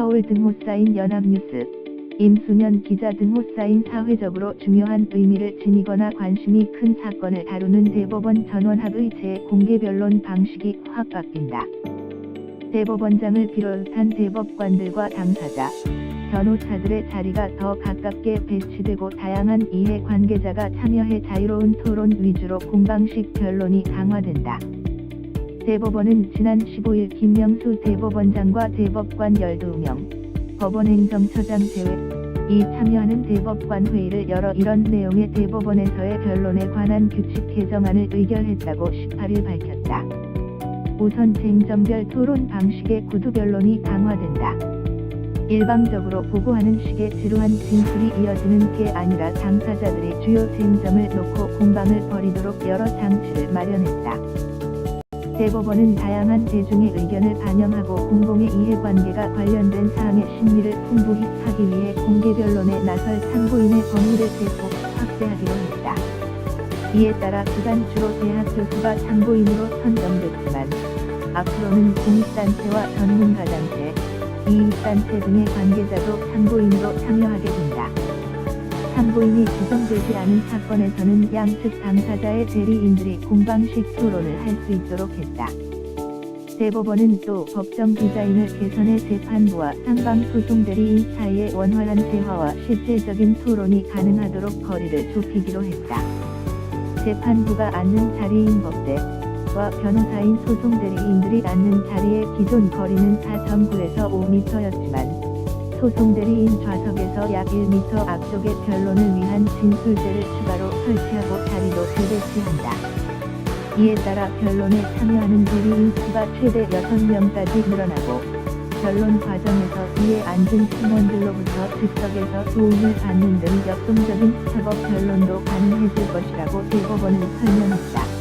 서울 등호 쌓인 연합뉴스, 임수년 기자 등호 쌓인 사회적으로 중요한 의미를 지니거나 관심이 큰 사건을 다루는 대법원 전원합의 재공개 변론 방식이 확 바뀐다. 대법원장을 비롯한 대법관들과 당사자, 변호사들의 자리가 더 가깝게 배치되고 다양한 이해 관계자가 참여해 자유로운 토론 위주로 공방식 변론이 강화된다. 대법원은 지난 15일 김명수 대법원장과 대법관 12명, 법원행정처장 제외, 이 참여하는 대법관 회의를 열어 이런 내용의 대법원에서의 변론에 관한 규칙 개정안을 의결했다고 18일 밝혔다. 우선 쟁점별 토론 방식의 구두 변론이 강화된다. 일방적으로 보고하는 식의 지루한 진술이 이어지는 게 아니라 당사자들이 주요 쟁점을 놓고 공방을 벌이도록 여러 장치를 마련했다. 대법원은 다양한 대중의 의견을 반영하고 공공의 이해관계가 관련된 사항의 심리를 풍부히 하기 위해 공개 변론에 나설 참고인의 범위를 대폭 확대하기로 했다. 이에 따라 그간 주로 대학 교수가 참고인으로 선정됐지만 앞으로는 공익단체와 전문가단체, 이익단체 등의 관계자도 참고인으로 참여하게 된다. 참고인이 지정되지 않은 사건에서는 양측 당사자의 대리인들이 공방식 토론을 할 수 있도록 했다. 대법원은 또 법정 디자인을 개선해 재판부와 상방 소송 대리인 사이의 원활한 대화와 실질적인 토론이 가능하도록 거리를 좁히기로 했다. 재판부가 앉는 자리인 법대와 변호사인 소송 대리인들이 앉는 자리의 기존 거리는 4.9에서 5m였지만 소송 대리인 좌석에서 약 1m 앞쪽에 변론을 위한 진술대를 추가로 설치하고 자리도 재배치한다. 이에 따라 변론에 참여하는 대리인 수가 최대 6명까지 늘어나고 변론 과정에서 이에 앉은 팀원들로부터 즉석에서 도움을 받는 등 역동적인 스텝업 변론도 가능해질 것이라고 대법원은 설명했다.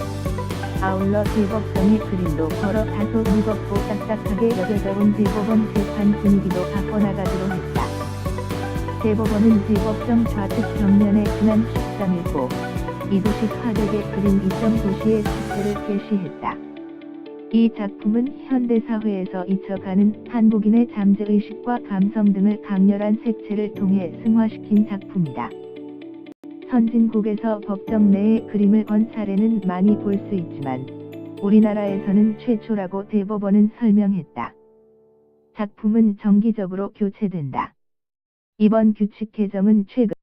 아울러 대법정의 그림도 걸어 다소 무겁고 딱딱하게 여겨져온 대법원 재판 분위기도 바꿔나가기로 했다. 대법원은 대법정 좌측 벽면에 지난 13일 고 이도식 화백의 그림 2점 도시의 축제를 게시했다. 이 작품은 현대사회에서 잊혀가는 한국인의 잠재의식과 감성 등을 강렬한 색채를 통해 승화시킨 작품이다. 선진국에서 법정 내에 그림을 건 사례는 많이 볼 수 있지만 우리나라에서는 최초라고 대법원은 설명했다. 작품은 정기적으로 교체된다. 이번 규칙 개정은 최근